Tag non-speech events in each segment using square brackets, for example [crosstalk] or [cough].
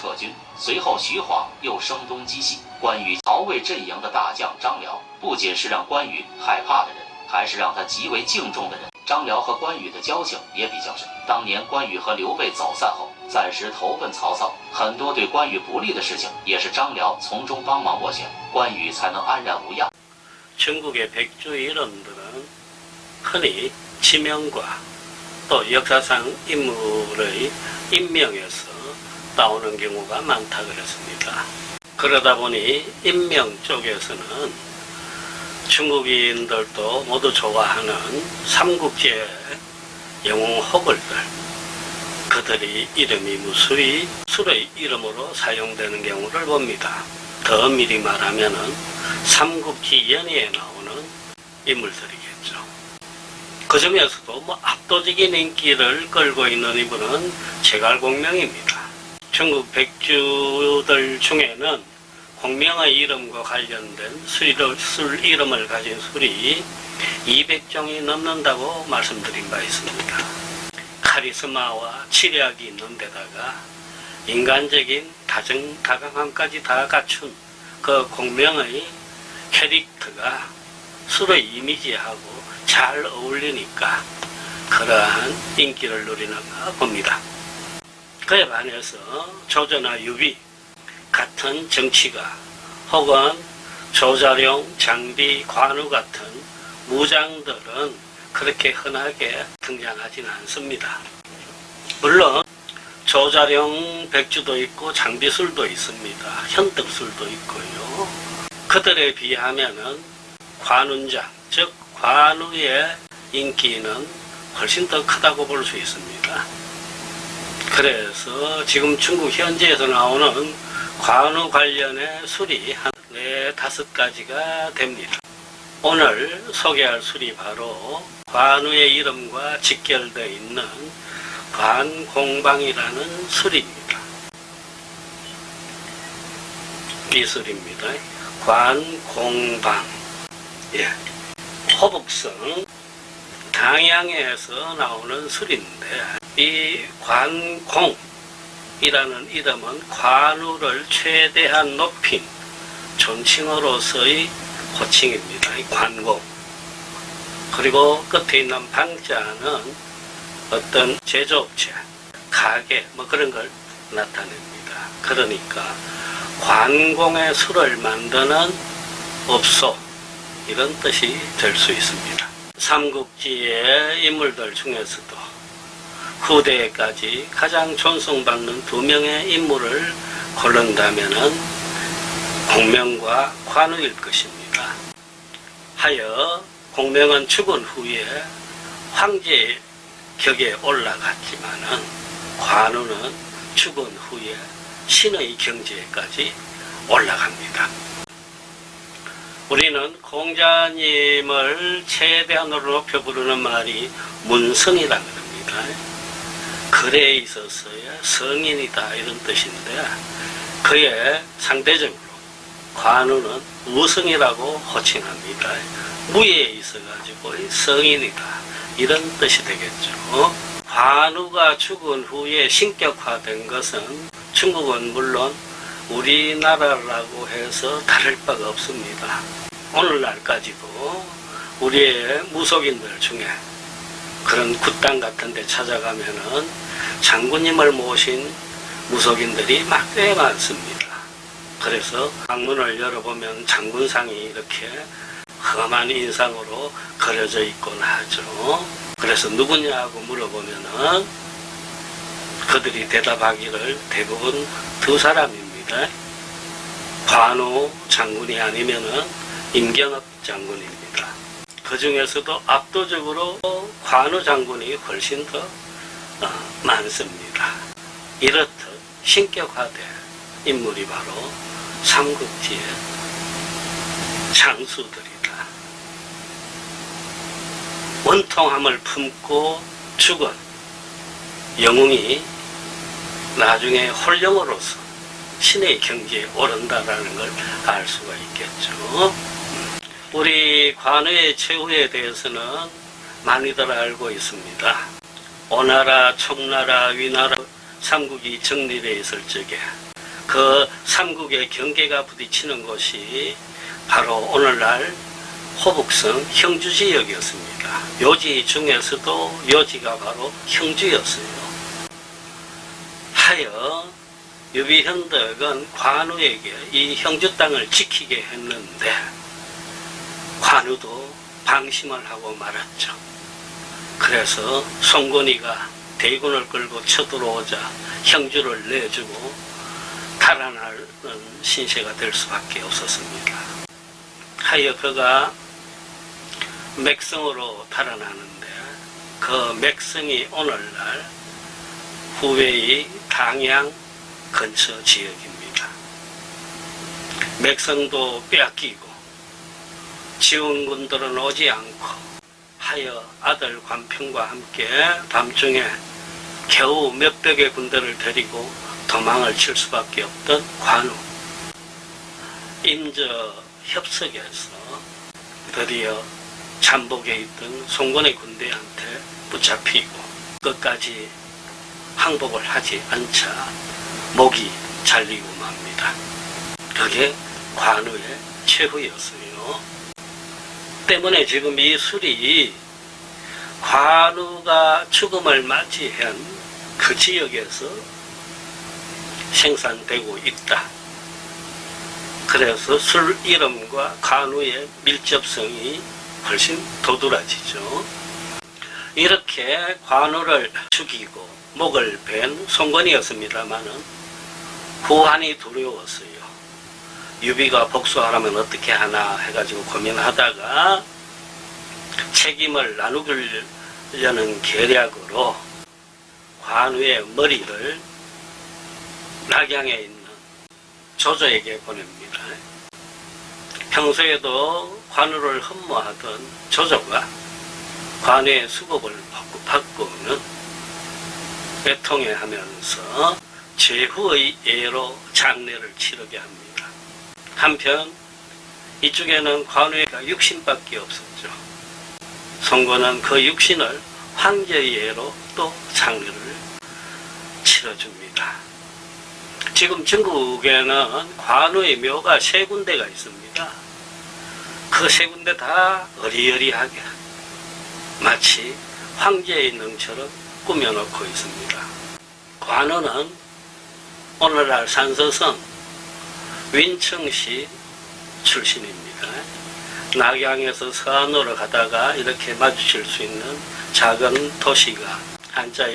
撤军。随后，徐晃又声东击西。关羽曹魏阵营的大将张辽，不仅是让关羽害怕的人，还是让他极为敬重的人。张辽和关羽的交情也比较深。当年关羽和刘备走散后，暂时投奔曹操，很多对关羽不利的事情，也是张辽从中帮忙斡旋，关羽才能安然无恙。 전국의 백주 이름들은 흔히 지명과 또 역사상 인물의 인명에서 나오는 경우가 많다 그랬습니다. 그러다 보니 인명 쪽에서는 중국인들도 모두 좋아하는 삼국지의 영웅 호걸들 그들의 이름이 무수히 술의 이름으로 사용되는 경우를 봅니다. 더 미리 말하면은 삼국지 연의에 나오는 인물들이겠죠. 그 중에서도 뭐 압도적인 인기를 끌고 있는 이분은 제갈공명입니다. 중국 백주들 중에는 공명의 이름과 관련된 술, 술 이름을 가진 술이 200종이 넘는다고 말씀드린 바 있습니다. 카리스마와 치략이 있는 데다가 인간적인 다정, 다강함까지 다 갖춘 그 공명의 캐릭터가 술의 이미지하고 잘 어울리니까 그러한 인기를 누리는가 봅니다. 그에 반해서 조조나 유비 같은 정치가 혹은 조자룡, 장비, 관우 같은 무장들은 그렇게 흔하게 등장하진 않습니다. 물론 조자룡 백주도 있고 장비술도 있습니다. 현덕술도 있고요. 그들에 비하면은 관운장, 즉 관우의 인기는 훨씬 더 크다고 볼 수 있습니다. 그래서 지금 중국 현지에서 나오는 관우 관련의 술이 한 네, 다섯 가지가 됩니다. 오늘 소개할 술이 바로 관우의 이름과 직결되어 있는 관공방이라는 술입니다. 이 술입니다. 관공방. 예. 호북성 당양에서 나오는 술인데 이 관공이라는 이름은 관우를 최대한 높인 존칭어로서의 호칭입니다. 이 관공. 그리고 끝에 있는 방자는 어떤 제조업체, 가게 뭐 그런 걸 나타냅니다. 그러니까 관공의 술을 만드는 업소 이런 뜻이 될 수 있습니다. 삼국지의 인물들 중에서도 후대까지 가장 존송받는 두 명의 인물을 고른다면은 공명과 관우일 것입니다. 하여 공명은 죽은 후에 황제 격에 올라갔지만은 관우는 죽은 후에 신의 경지에까지 올라갑니다. 우리는 공자님을 최대한으로 높여 부르는 말이 문성이라 그럽니다. 글에 있어서의 성인이다 이런 뜻인데 그의 상대적으로 관우는 우성이라고 호칭합니다. 무에 있어가지고 성인이다 이런 뜻이 되겠죠. 관우가 죽은 후에 신격화된 것은 중국은 물론 우리나라라고 해서 다를 바가 없습니다. 오늘날까지도 우리의 무속인들 중에 그런 굿당 같은 데 찾아가면은 장군님을 모신 무속인들이 막 꽤 많습니다. 그래서 방문을 열어보면 장군상이 이렇게 험한 인상으로 그려져 있곤 하죠. 그래서 누구냐고 물어보면은 그들이 대답하기를 대부분 두 사람입니다. 관우 장군이 아니면은 임경업 장군입니다. 그 중에서도 압도적으로 관우 장군이 훨씬 더 어, 많습니다. 이렇듯 신격화된 인물이 바로 삼국지의 장수들이다. 원통함을 품고 죽은 영웅이 나중에 홀령으로서 신의 경지에 오른다라는 걸 알 수가 있겠죠. 우리 관우의 최후에 대해서는 많이들 알고 있습니다. 오나라, 청나라, 위나라 삼국이 정립해 있을 적에 그 삼국의 경계가 부딪히는 곳이 바로 오늘날 호북성 형주 지역이었습니다. 요지 중에서도 요지가 바로 형주였어요. 하여 유비현덕은 관우에게 이 형주 땅을 지키게 했는데 관우도 방심을 하고 말았죠. 그래서 송건이가 대군을 끌고 쳐들어오자 형주를 내주고 달아나는 신세가 될 수밖에 없었습니다. 하여 그가 맥성으로 달아나는데 그 맥성이 오늘날 후웨이 당양 근처 지역입니다. 맥성도 빼앗기고 지원군들은 오지 않고 하여 아들 관평과 함께 밤중에 겨우 몇백의 군대를 데리고 도망을 칠 수밖에 없던 관우 임저 협석에서 드디어 잠복에 있던 송건의 군대한테 붙잡히고 끝까지 항복을 하지 않자 목이 잘리고 맙니다. 그게 관우의 최후였어요. 때문에 지금 이 술이 관우가 죽음을 맞이한 그 지역에서 생산되고 있다. 그래서 술 이름과 관우의 밀접성이 훨씬 도드라지죠. 이렇게 관우를 죽이고 목을 벤 송건이었습니다마는 후한이 두려웠어요. 유비가 복수하려면 어떻게 하나 해가지고 고민하다가 책임을 나누려는 계략으로 관우의 머리를 낙양에 있는 조조에게 보냅니다. 평소에도 관우를 흠모하던 조조가 관우의 받고, 받고는 애통해 하면서 제후의 예로 장례를 치르게 합니다. 한편 이쪽에는 관우가 육신밖에 없었죠. 송건은 그 육신을 황제의 예로 또 장례를 치러줍니다. 지금 전국에는 관우의 묘가 세 군데가 있습니다. 그 세 군데 다 어리어리하게 마치 황제의 능처럼 꾸며놓고 있습니다. 관우는 오늘날 산서성 윈청시 출신입니다. 낙양에서 서안으로 가다가 이렇게 마주칠 수 있는 작은 도시가 한자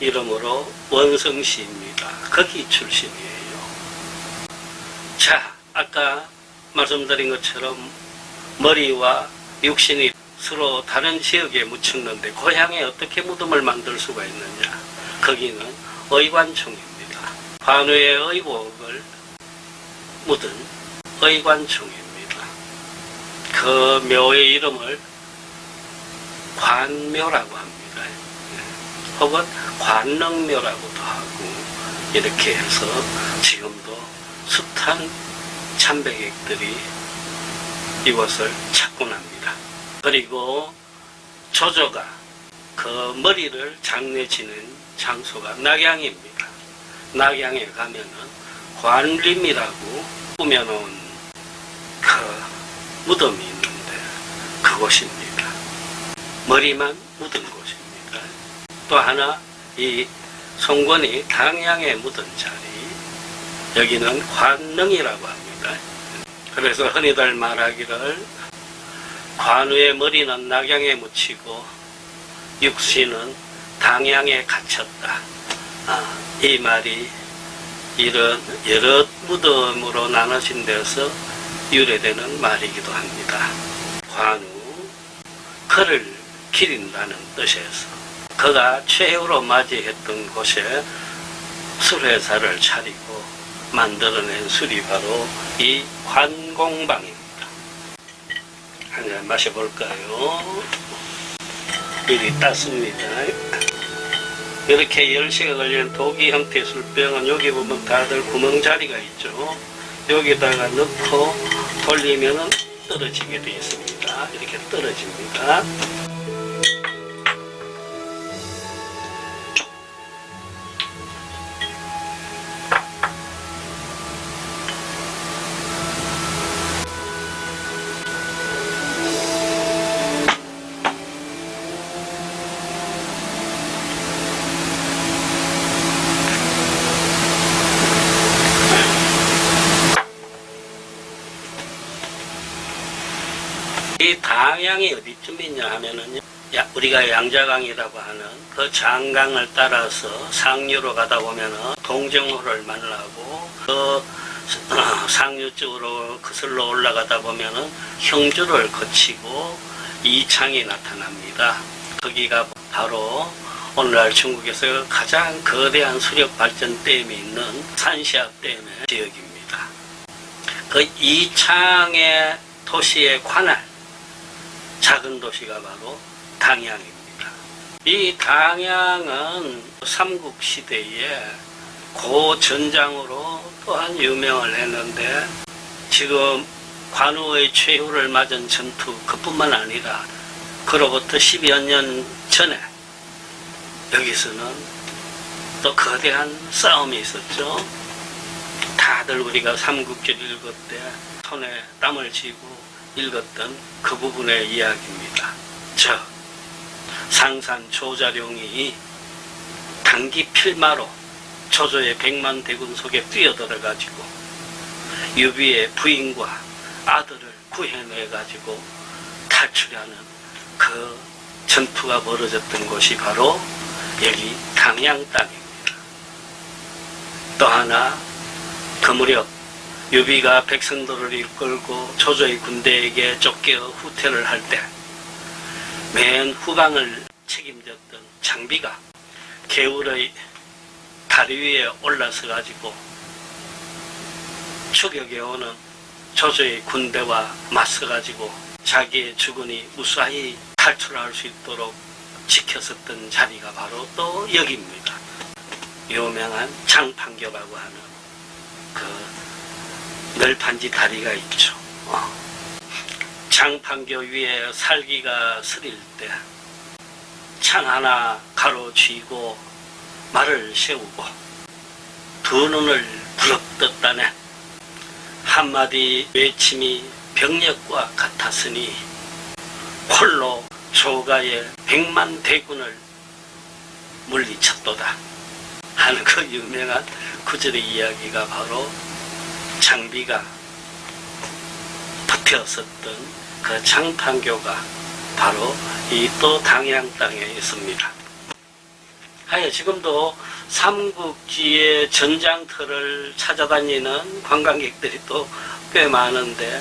이름으로 원성시입니다. 거기 출신이에요. 자, 아까 말씀드린 것처럼 머리와 육신이 서로 다른 지역에 묻혔는데 고향에 어떻게 무덤을 만들 수가 있느냐? 거기는 의관총입니다. 관우의 의복을 묻은 의관총입니다. 그 묘의 이름을 관묘라고 합니다. 혹은 관능묘라고도 하고 이렇게 해서 지금도 숱한 참배객들이 이곳을 찾곤 합니다. 그리고 조조가 그 머리를 장례 지는 장소가 낙양입니다. 낙양에 가면은 관림이라고 꾸며놓은 그 무덤이 있는데 그곳입니다. 머리만 묻은 곳입니다. 또 하나 이 송건이 당양에 묻은 자리 여기는 관능이라고 합니다. 그래서 흔히들 말하기를 관우의 머리는 낙양에 묻히고 육신은 당양에 갇혔다. 아, 이 말이 이런 여러 무덤으로 나눠진 데서 유래되는 말이기도 합니다. 관우, 그를 기린다는 뜻에서 그가 최후로 맞이했던 곳에 술회사를 차리고 만들어낸 술이 바로 이 관공방입니다. 한 잔 마셔볼까요? 미리 땄습니다. 이렇게 10시가 걸리는 독이 형태의 술병은 여기 보면 다들 구멍 자리가 있죠. 여기다가 넣고 돌리면은 떨어지게 되어 있습니다. 이렇게 떨어집니다. 당양이 어디쯤 있냐 하면은 야, 우리가 양자강이라고 하는 그 장강을 따라서 상류로 가다 보면은 동정호를 만나고 그 [clears throat] 상류 쪽으로 그슬로 올라가다 보면은 형주를 거치고 이창이 나타납니다. 거기가 바로 오늘날 중국에서 가장 거대한 수력 발전 댐이 있는 산시아 댐의 지역입니다. 그 이창의 도시의 관할 작은 도시가 바로 당양입니다. 이 당양은 삼국시대에 고 전장으로 또한 유명을 했는데 지금 관우의 최후를 맞은 전투 그뿐만 아니라 그로부터 10여 년 전에 여기서는 또 거대한 싸움이 있었죠. 다들 우리가 삼국지를 읽을 때 손에 땀을 쥐고 읽었던 그 부분의 이야기입니다. 저 상산 조자룡이 단기 필마로 조조의 백만 대군 속에 뛰어들어 가지고 유비의 부인과 아들을 구해내 가지고 탈출하는 그 전투가 벌어졌던 곳이 바로 여기 당양 땅입니다. 또 하나 그 무렵 유비가 백성들을 이끌고 조조의 군대에게 쫓겨 후퇴를 할 때 맨 후방을 책임졌던 장비가 개울의 다리 위에 올라서 가지고 추격에 오는 조조의 군대와 맞서 가지고 자기의 주군이 무사히 탈출할 수 있도록 지켰었던 자리가 바로 또 여기입니다. 유명한 장판교라고 하는 그 널판지 다리가 있죠. 어. 장판교 위에 살기가 스릴 때 창 하나 가로쥐고 말을 세우고 두 눈을 부릅떴다네 한마디 외침이 병력과 같았으니 홀로 조가의 백만 대군을 물리쳤도다 하는 그 유명한 구절의 이야기가 바로 장비가 버텼었던 그 장판교가 바로 이 또 당양 땅에 있습니다. 하여 지금도 삼국지의 전장터를 찾아다니는 관광객들이 또 꽤 많은데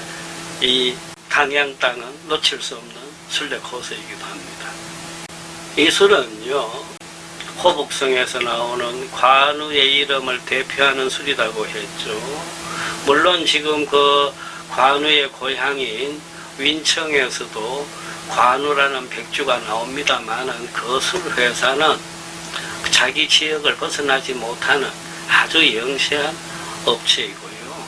이 당양 땅은 놓칠 수 없는 순례 코스이기도 합니다. 이 술은요 호북성에서 나오는 관우의 이름을 대표하는 술이라고 했죠. 물론 지금 그 관우의 고향인 윈청에서도 관우라는 백주가 나옵니다만은 그 술회사는 자기 지역을 벗어나지 못하는 아주 영세한 업체이고요.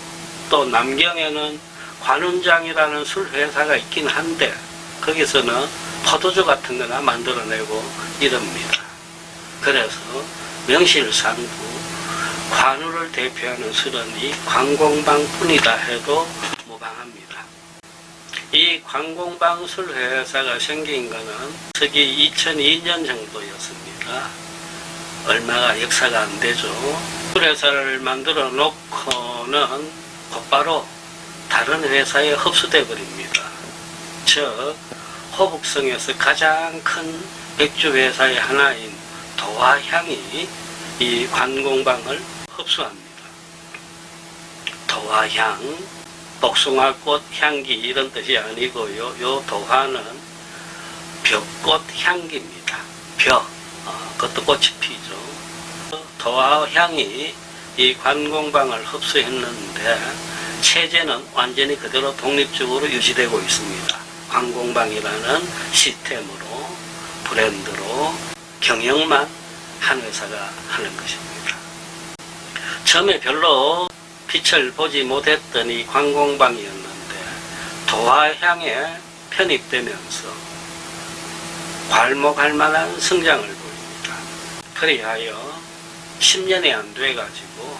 또 남경에는 관운장이라는 술회사가 있긴 한데 거기서는 포도주 같은 거나 만들어내고 이럽니다. 그래서 명실상부 관우를 대표하는 술은 이 관공방뿐이다 해도 무방합니다. 이 관공방 술 회사가 생긴 것은 서기 2002년 정도였습니다. 얼마가 역사가 안 되죠. 술회사를 만들어 놓고는 곧바로 다른 회사에 흡수돼 버립니다. 즉 호북성에서 가장 큰 백주 회사의 하나인 도화향이 이 관공방을 흡수합니다. 도화향, 복숭아꽃 향기 이런 뜻이 아니고요. 요 도화는 벽꽃 향기입니다. 벽, 어, 그것도 꽃이 피죠. 도화향이 이 관공방을 흡수했는데 체제는 완전히 그대로 독립적으로 유지되고 있습니다. 관공방이라는 시스템으로 브랜드로 경영만 한 회사가 하는 것입니다. 처음에 별로 빛을 보지 못했던 이 관공방이었는데 도화향에 편입되면서 괄목할 만한 성장을 보입니다. 그리하여 10년이 안 돼가지고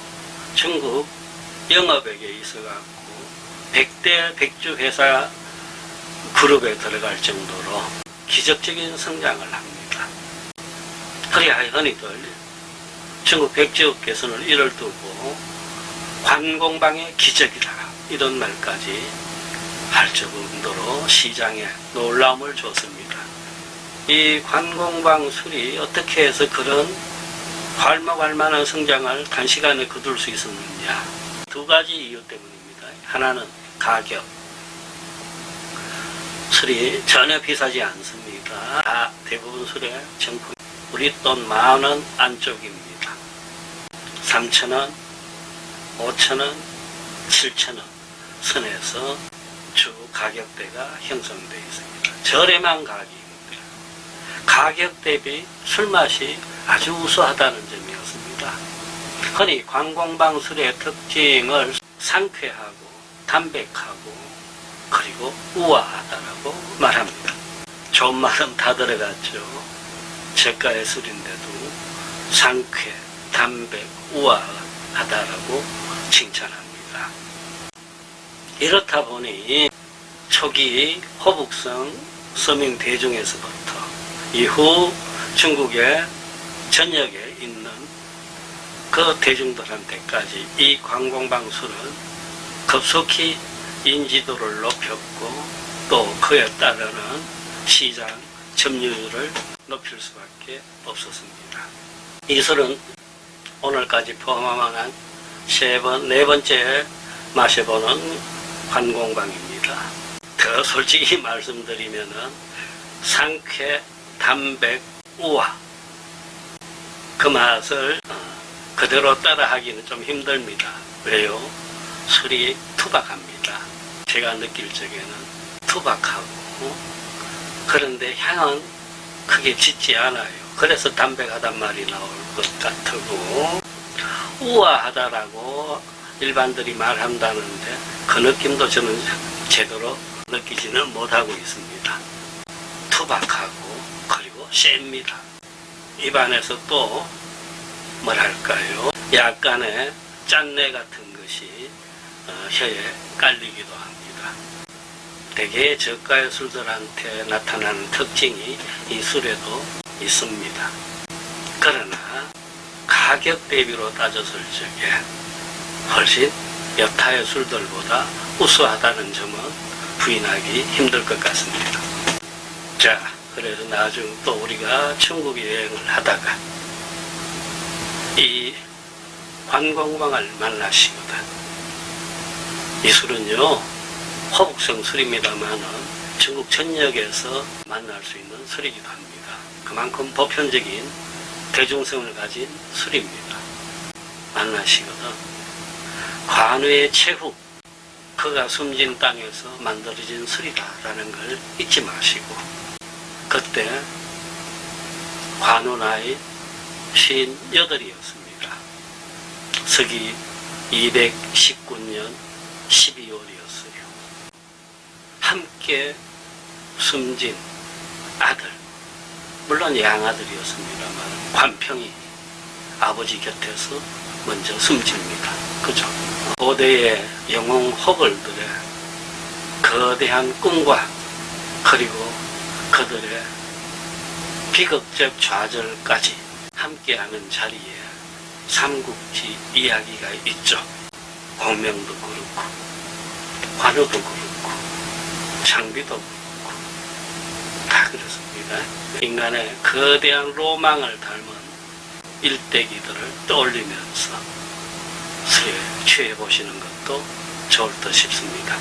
중국 영업에게 있어갖고 100대 백주 회사 그룹에 들어갈 정도로 기적적인 성장을 합니다. 그리하여 흔히들 중국 백주업계에서는 이를 두고 관공방의 기적이다 이런 말까지 할 정도로 시장에 놀라움을 줬습니다. 이 관공방 술이 어떻게 해서 그런 활먹할 만한 성장을 단시간에 거둘 수 있었느냐. 두 가지 이유 때문입니다. 하나는 가격. 술이 전혀 비싸지 않습니다. 다 대부분 술의 정품. 우리 돈 만 원 안쪽입니다. 3천원, 5천원, 7천원 선에서 주 가격대가 형성되어 있습니다. 저렴한 가격입니다. 가격 대비 술맛이 아주 우수하다는 점이었습니다. 흔히 관공방 술의 특징을 상쾌하고 담백하고 그리고 우아하다라고 말합니다. 좋은 말은 다 들어갔죠. 저가의 술인데도 상쾌, 담백, 우아하다라고 칭찬합니다. 이렇다 보니 초기 호북성 서민 대중에서부터 이후 중국의 전역에 있는 그 대중들한테까지 이 관공방 술은 급속히 인지도를 높였고 또 그에 따르는 시장 점유율을 높일 수밖에 없었습니다. 이 술은 오늘까지 포함한 세 번, 네 번째 마셔보는 관공방입니다. 더 솔직히 말씀드리면은 상쾌, 담백, 우아 그 맛을 어, 그대로 따라하기는 좀 힘듭니다. 왜요? 술이 투박합니다. 제가 느낄 적에는 투박하고 그런데 향은 크게 짙지 않아요. 그래서 담백하단 말이 나올 것 같고 우아하다라고 일반들이 말한다는데 그 느낌도 저는 제대로 느끼지는 못하고 있습니다. 투박하고 그리고 셉니다. 입안에서 또 뭐랄까요 약간의 짠내 같은 것이 어, 혀에 깔리기도 합니다. 대개 저가의 술들한테 나타나는 특징이 이 술에도 있습니다. 그러나 가격 대비로 따졌을 적에 훨씬 여타의 술들보다 우수하다는 점은 부인하기 힘들 것 같습니다. 자, 그래서 나중 또 우리가 중국 여행을 하다가 이 관광광을 만나시거든. 이 술은요, 호북성 술입니다만은 중국 전역에서 만날 수 있는 술이기도 합니다. 그만큼 보편적인 대중성을 가진 술입니다. 만나시거든. 관우의 최후, 그가 숨진 땅에서 만들어진 술이다라는 걸 잊지 마시고, 그때 관우 나이 58이었습니다. 서기 219년 12월이었어요. 함께 숨진 아들, 물론 양아들이었습니다만 관평이 아버지 곁에서 먼저 숨집니다. 그죠? 고대의 영웅 허벌들의 거대한 꿈과 그리고 그들의 비극적 좌절까지 함께하는 자리에 삼국지 이야기가 있죠. 공명도 그렇고 관우도 그렇고 장비도 그렇고 다 그렇습니다. 인간의 거대한 로망을 닮은 일대기들을 떠올리면서 술에 취해 보시는 것도 좋을 듯 싶습니다.